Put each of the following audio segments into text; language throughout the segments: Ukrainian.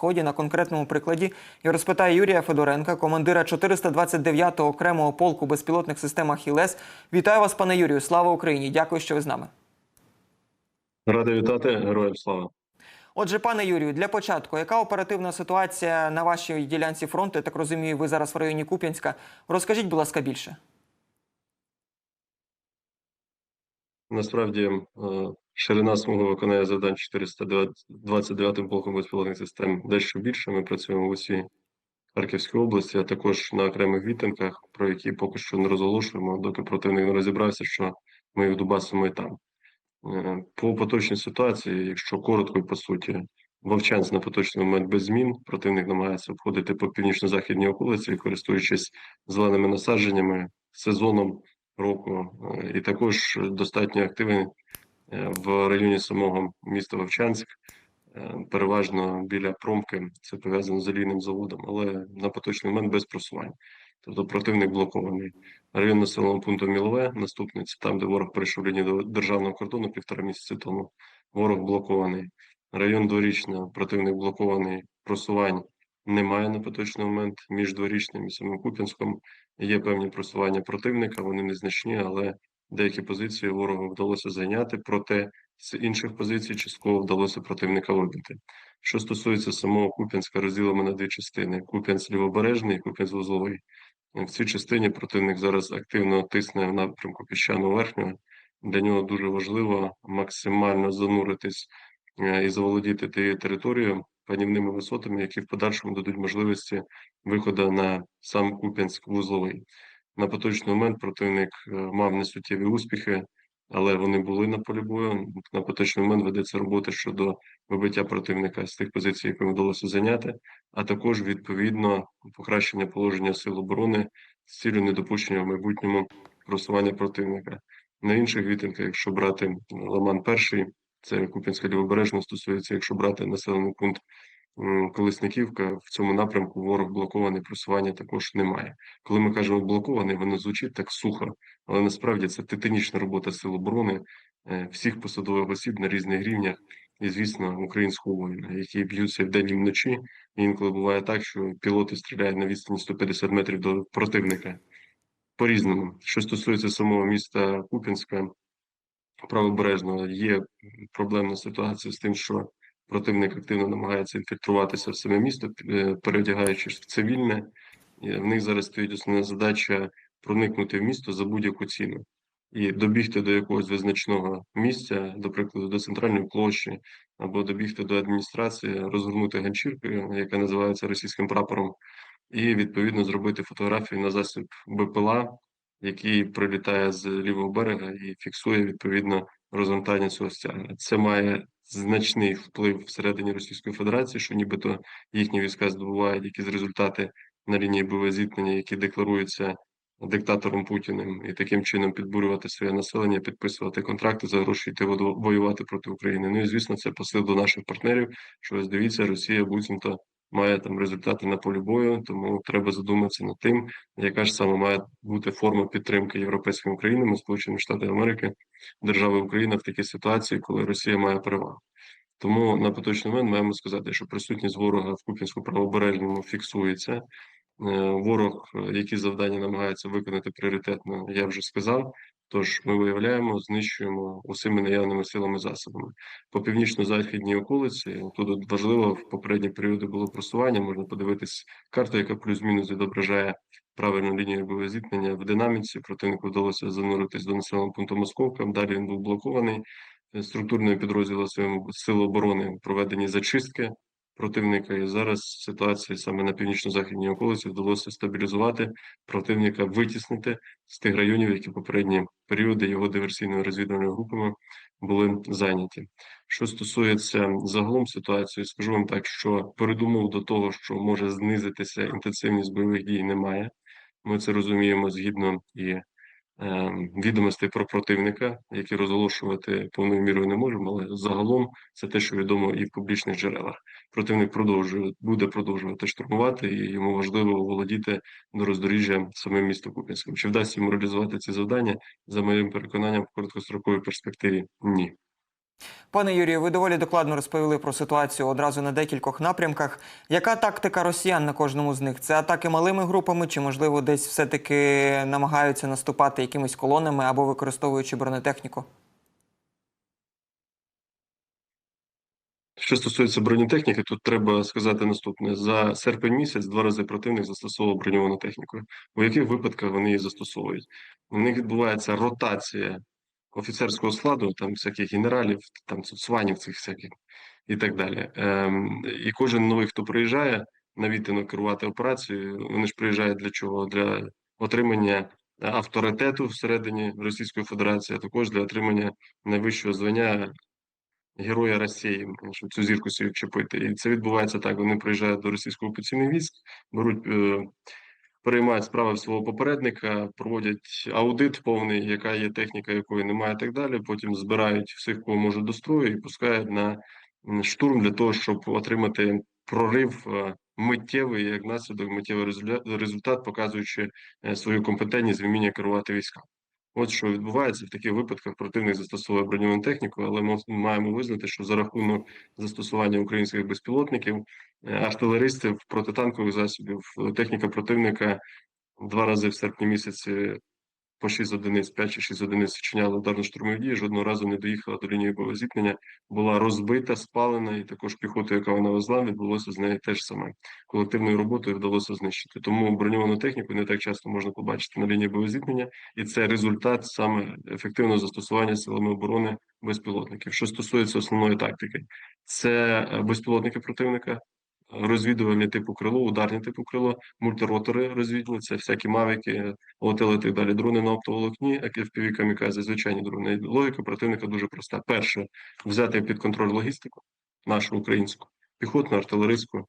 сході на конкретному прикладі і розпитає Юрія Федоренка, командира 429-го окремого полку безпілотних систем «Ахілес». Вітаю вас, пане Юрію. Слава Україні! Дякую, що ви з нами. Радий вітати, героям слава. Отже, пане Юрію, для початку, яка оперативна ситуація на вашій ділянці фронту? Я так розумію, ви зараз в районі Куп'янська. Розкажіть, будь ласка, більше. Насправді, е, ширина смуги виконання завдань 429 полком безпілотних систем дещо більше. Ми працюємо в усій Харківській області, а також на окремих відтинках, про які поки що не розголошуємо, доки противник не розібрався, що ми їх дубасимо і там. Е, По поточній ситуації, якщо коротко і по суті, Вовчанськ на поточний момент без змін. Противник намагається обходити по північно-західній околиці, користуючись зеленими насадженнями, сезоном року, е, і також достатньо активний в районі самого міста Вовчанськ, е, переважно біля промки. Це пов'язано з олійним заводом, але на поточний момент без просування. Тобто противник блокований. Район населеного пункту Мілове, наступний це там, де ворог перейшов лінію до державного кордону півтора місяці тому. Ворог блокований. Район дворічна, противник блокований. Просувань немає на поточний момент. Між дворічним і самим Куп'янськом є певні просування противника. Вони незначні, але деякі позиції ворогу вдалося зайняти. Проте з інших позицій частково вдалося противника вибити. Що стосується самого Куп'янська, розділимо на дві частини: Куп'янськ лівобережний і Куп'янськ вузловий. В цій частині противник зараз активно тисне в напрямку піщаного верхнього. Для нього дуже важливо максимально зануритись е, і заволодіти тією територією панівними висотами, які в подальшому дадуть можливості виходу на сам Куп'янськ вузловий. На поточний момент противник е, мав несуттєві успіхи, але вони були на полі бою. На поточний момент ведеться робота щодо вибиття противника з тих позицій, які вдалося зайняти, а також відповідно покращення положення сил оборони з цілею недопущення в майбутньому просування противника. На інших відтинках, якщо брати Ламан перший, це Куп'янська лівобережна стосується, якщо брати населений пункт Колесниківка, в цьому напрямку ворог блокований, просування також немає. Коли ми кажемо блокований, воно звучить так сухо, але насправді це титанічна робота сил оборони е, всіх посадових осіб на різних рівнях, і звісно, українського воїна, які б'ються вдень і вночі. І інколи буває так, що пілоти стріляють на відстані 150 метрів до противника. По-різному. Що стосується самого міста Куп'янська, правобережного, є проблемна ситуація з тим, що противник активно намагається інфільтруватися в саме місто, е, переодягаючись в цивільне. В них зараз стоїть основна задача проникнути в місто за будь-яку ціну і добігти до якогось визначного місця, до прикладу, до центральної площі, або добігти до адміністрації, розгорнути ганчірку, яка називається російським прапором, і відповідно зробити фотографії на засіб БПЛА, який прилітає з лівого берега і фіксує відповідно розгортання цього стягнення. Це має значний вплив всередині Російської Федерації, що нібито їхні війська здобувають якісь результати на лінії бойового зіткнення, які декларуються диктатором Путіним, і таким чином підбурювати своє населення, підписувати контракти за гроші йти воювати проти України. Ну і звісно, це посил до наших партнерів. Що ось дивіться, Росія буцімто має там результати на полі бою, тому треба задуматися над тим, яка ж саме має бути форма підтримки європейськими країнами, Сполученими Штатами Америки, держави Україна в такій ситуації, коли Росія має перевагу. Тому на поточний момент маємо сказати, що присутність ворога в Куп'янську правобережному фіксується. Е, Ворог, які завдання намагається виконати пріоритетно, я вже сказав. Тож ми виявляємо, знищуємо усіми наявними силами засобами по північно-західній околиці. Тут важливо в попередні періоди було просування. Можна подивитись карту, яка плюс-мінус відображає правильну лінію зіткнення в динаміці. Противнику вдалося зануритись до населеного пункту Московка. Далі він був блокований структурними підрозділами сил оборони проведені зачистки противника. І зараз ситуація саме на північно-західній околиці вдалося стабілізувати противника, витіснити з тих районів, які попередні періоди його диверсійною розвідувальними групами були зайняті. Що стосується загалом ситуації, скажу вам так, що передумов до того, що може знизитися інтенсивність бойових дій, немає. Ми це розуміємо згідно і відомостей про противника, які розголошувати повною мірою не можемо, але загалом це те, що відомо і в публічних джерелах. Противник продовжує буде продовжувати штурмувати, і йому важливо володіти до роздоріжжя самим містом Куп'янським. Чи вдасться йому реалізувати ці завдання? За моїм переконанням, в короткостроковій перспективі ні. Пане Юрію, ви доволі докладно розповіли про ситуацію одразу на декількох напрямках. Яка тактика росіян на кожному з них? Це атаки малими групами, чи можливо десь все-таки намагаються наступати якимись колонами або використовуючи бронетехніку? Що стосується бронетехніки, тут треба сказати наступне: за серпень місяць два рази противник застосовував броньовану техніку. У яких випадках вони її застосовують? У них відбувається ротація офіцерського складу, там всяких генералів, там цуцванів цих всяких і так далі. Ем, і кожен новий, хто приїжджає на відтинок керувати операцією, вони ж приїжджають для чого? Для отримання авторитету всередині Російської Федерації, а також для отримання найвищого звання Героя Росії, щоб цю зірку собі вчепити. І це відбувається так. Вони приїжджають до російського окупаційних військ, беруть, е, переймають справи свого попередника, проводять аудит повний, яка є техніка, якої немає, і так далі. Потім збирають всіх, кого може до строю, і пускають на штурм для того, щоб отримати прорив е, миттєвий, як наслідок миттєвий результат, результат, показуючи е, свою компетентність, вміння керувати військами. От що відбувається в таких випадках. Противник застосовує броньовану техніку, але ми маємо визнати, що за рахунок застосування українських безпілотників, е, артилеристів, протитанкових засобів, техніка противника два рази в серпні місяці по 6 одиниць, 5 чи 6 одиниць вчиняли ударно-штурмові дії, жодного разу не доїхала до лінії зіткнення, була розбита, спалена, і також піхоту, яка вона везла, відбулося з нею теж саме. Колективною роботою вдалося знищити. Тому броньовану техніку не так часто можна побачити на лінії зіткнення, і це результат саме ефективного застосування силами оборони безпілотників. Що стосується основної тактики, це е, безпілотники противника. Розвідувальні типу крило, ударні типу крило, мультиротори розвідні, це всякі мавіки, летели і так далі. Дрони на оптоволокні, FPV камікадзе, звичайні дрони. Логіка противника дуже проста. Перше, взяти під контроль логістику, нашу українську, піхотну, артилерійську,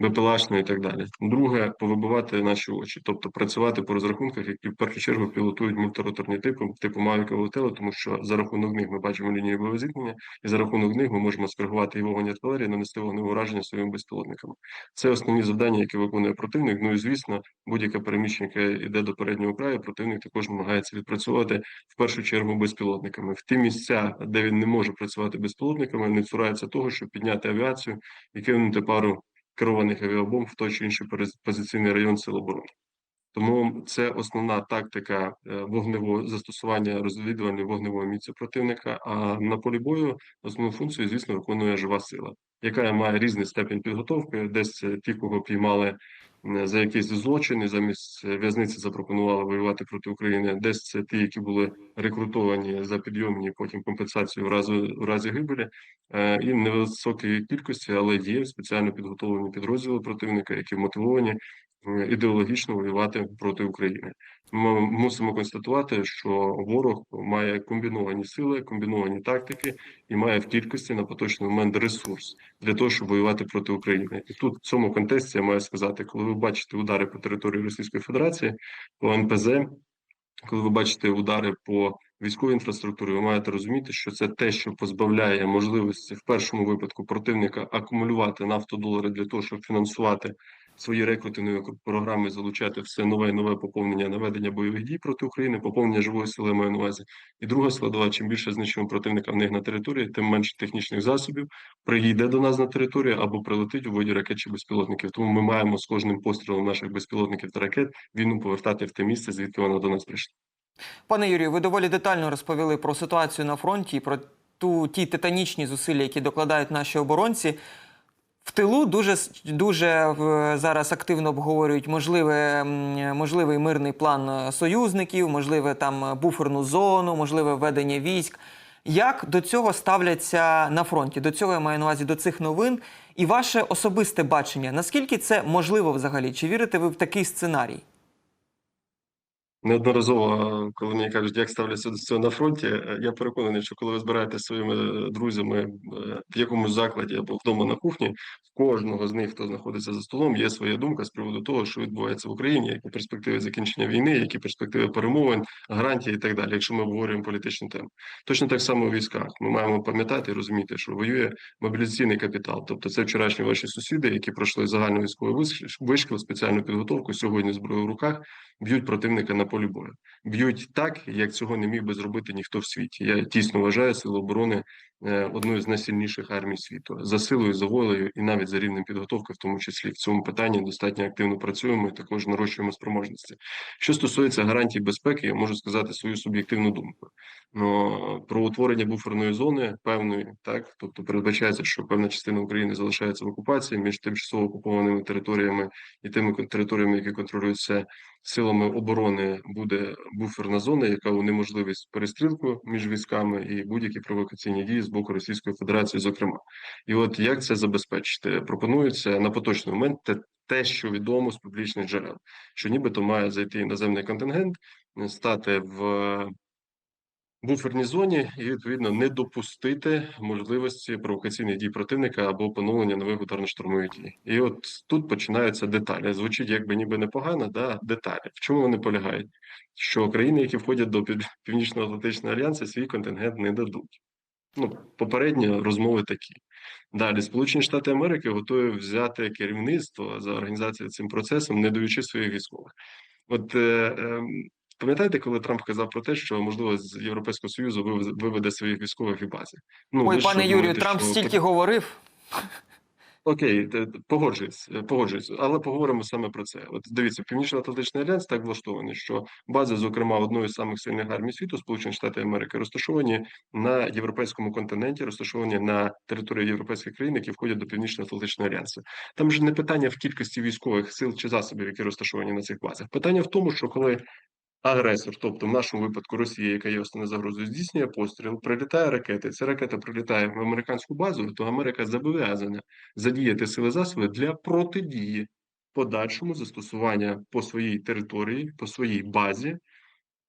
БПЛАшну і так далі. Друге, повибивати наші очі, тобто працювати по розрахунках, які в першу чергу пілотують мультироторні типи, типу Мавіка летели, тому що за рахунок них ми бачимо лінію бойового зіткнення, і за рахунок них ми можемо скоригувати і вогонь артилерії, нанести вогневе ураження своїми безпілотниками. Це основні завдання, які виконує противник. Ну і звісно, будь-яке переміщення, яке йде до переднього краю, противник також намагається відпрацьовувати в першу чергу безпілотниками. В ті місця, де він не може працювати безпілотниками, не цурається того, щоб підняти авіацію і кинути пару керованих авіабомб в той чи інший позиційний район Сил оборони. Тому це основна тактика е, вогневого застосування розвідувальної вогневої міці противника. А на полі бою основну функцію, звісно, виконує жива сила, яка має різний степень підготовки. Десь ті, кого піймали е, за якісь злочини, замість е, в'язниці запропонували воювати проти України. Десь це ті, які були рекрутовані за підйомні, потім компенсацію в разі, в разі гибелі. Е, І невисокій кількості, але є спеціально підготовлені підрозділи противника, які мотивовані е, ідеологічно воювати проти України. Ми мусимо констатувати, що ворог має комбіновані сили, комбіновані тактики і має в кількості на поточний момент ресурс для того, щоб воювати проти України. І тут в цьому контексті я маю сказати, коли ви бачите удари по території Російської Федерації, по МПЗ, коли ви бачите удари по військовій інфраструктурі, ви маєте розуміти, що це те, що позбавляє можливості в першому випадку противника акумулювати нафтодолари для того, щоб фінансувати свої рекрутингові програми, залучати все нове і нове поповнення наведення бойових дій проти України, поповнення живої сили маю на увазі. І друга складова: чим більше знищуємо противника в них на території, тим менше технічних засобів приїде до нас на територію або прилетить у воді ракет чи безпілотників. Тому ми маємо з кожним пострілом наших безпілотників та ракет війну повертати в те місце, звідки вона до нас прийшла. Пане Юрію, ви доволі детально розповіли про ситуацію на фронті і про ту ті титанічні зусилля, які докладають наші оборонці. В тилу дуже дуже е, зараз активно обговорюють можливе, можливий мирний план е, союзників, можливе там е, буферну зону, можливе введення військ. Як до цього ставляться на фронті? До цього я маю на увазі до цих новин і ваше особисте бачення. Наскільки це можливо взагалі? Чи вірите ви в такий сценарій? Неодноразово, коли мені кажуть, як ставляться до цього на фронті, е, я переконаний, що коли ви збираєтеся своїми друзями е, в якомусь закладі або вдома на кухні, в кожного з них, хто знаходиться за столом, є своя думка з приводу того, що відбувається в Україні, які перспективи закінчення війни, які перспективи перемовин, гарантії і так далі. Якщо ми обговорюємо політичну тему, точно так само у військах. Ми маємо пам'ятати і розуміти, що воює мобілізаційний капітал, тобто це вчорашні ваші сусіди, які пройшли загальну військову вишкіл, спеціальну підготовку сьогодні зброю в руках, б'ють противника на полі бою. Б'ють так, як цього не міг би зробити ніхто в світі. Я тісно вважаю сили оборони одною з найсильніших армій світу за силою, за волею і навіть за рівнем підготовки, в тому числі в цьому питанні достатньо активно працюємо і також нарощуємо спроможності. Що стосується гарантій безпеки, я можу сказати свою суб'єктивну думку. Ну, про утворення буферної зони певної, так тобто передбачається, що певна частина України залишається в окупації між тимчасово окупованими територіями і тими територіями, які контролюються силами оборони, буде буферна зона, яка унеможливить перестрілку між військами і будь-які провокаційні дії з боку Російської Федерації, зокрема. І от як це забезпечити? Пропонується на поточний момент те, що відомо з публічних джерел, що нібито має зайти іноземний контингент, стати в буферній зоні і відповідно не допустити можливості провокаційних дій противника або поновлення нових ударно-штурмових дій. І от тут починаються деталі. Звучить якби ніби непогано, да деталі. В чому вони полягають? Що країни, які входять до Північно-Атлантичного альянсу, свій контингент не дадуть. Ну, попередні розмови такі. Далі, Сполучені Штати Америки готові взяти керівництво за організацією цим процесом, не даючи своїх військових. От е, е, пам'ятаєте, коли Трамп казав про те, що можливо з Європейського союзу виведе своїх військових і бази? Ну Ой, пане Юрію, Трамп що стільки говорив. Окей, те- погоджуюсь, е, погоджуюсь, але поговоримо саме про це. От дивіться, Північно-Атлантичний альянс так влаштований, що бази, зокрема, одної з самих сильних армій світу, Сполучені Штати Америки, розташовані на європейському континенті, розташовані на території європейських країн, які входять до Північно-Атлантичного альянсу. Там ж не питання в кількості військових сил чи засобів, які розташовані на цих базах. Питання в тому, що коли агресор, тобто в нашому випадку Росія, яка є основною загрозою, здійснює постріл, прилітає ракети. Ця ракета прилітає в американську базу, то Америка зобов'язана задіяти сили засоби для протидії подальшому застосування по своїй території, по своїй базі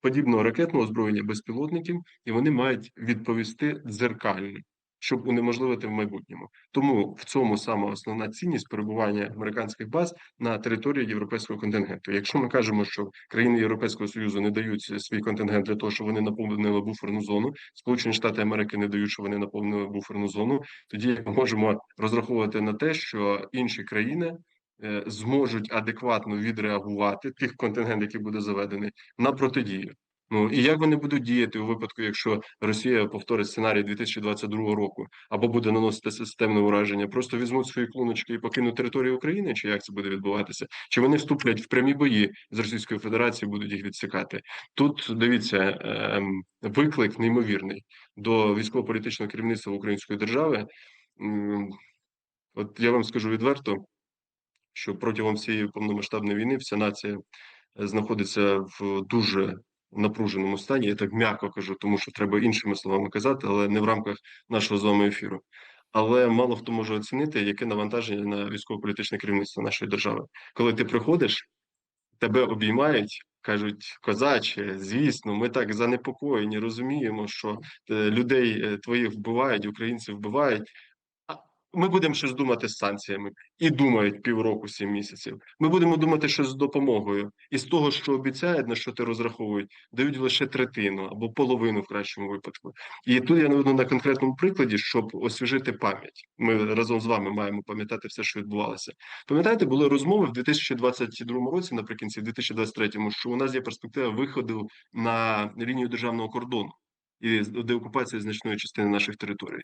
подібного ракетного озброєння безпілотників, і вони мають відповісти дзеркально, щоб унеможливити в майбутньому. Тому в цьому саме основна цінність перебування американських баз на території європейського контингенту. Якщо ми кажемо, що країни Європейського союзу не дають свій контингент для того, щоб вони наповнили буферну зону, Сполучені Штати Америки не дають, щоб вони наповнили буферну зону, тоді ми можемо розраховувати на те, що інші країни. е, Зможуть адекватно відреагувати тих контингент, який буде заведений, на протидію. Ну і як вони будуть діяти у випадку, якщо Росія повторить сценарій 2022 року або буде наносити системне ураження, просто візьмуть свої клуночки і покинуть територію України, чи як це буде відбуватися? Чи вони вступлять в прямі бої з Російською Федерацією, будуть їх відсікати? Тут дивіться ем, виклик неймовірний до військово-політичного керівництва української держави. От я вам скажу відверто, що протягом всієї повномасштабної війни вся нація е, знаходиться в дуже напруженому стані. Я так м'яко кажу, тому що треба іншими словами казати, але не в рамках нашого з вами ефіру. Але мало хто може оцінити, яке навантаження на військово-політичне керівництво нашої держави. Коли ти приходиш, тебе обіймають, кажуть, козаче, звісно, ми так занепокоєні, розуміємо, що е, людей е, твоїх вбивають, українців вбивають. Ми будемо щось думати з санкціями і думають півроку, сім місяців. Ми будемо думати щось з допомогою, і з того, що обіцяють, на що ти розраховують, дають лише третину або половину в кращому випадку. І тут я наведу на конкретному прикладі, щоб освіжити пам'ять. Ми разом з вами маємо пам'ятати все, що відбувалося. Пам'ятаєте, були розмови в 2022 році, наприкінці, в 2023, що у нас є перспектива виходу на лінію державного кордону і деокупації значної частини наших територій.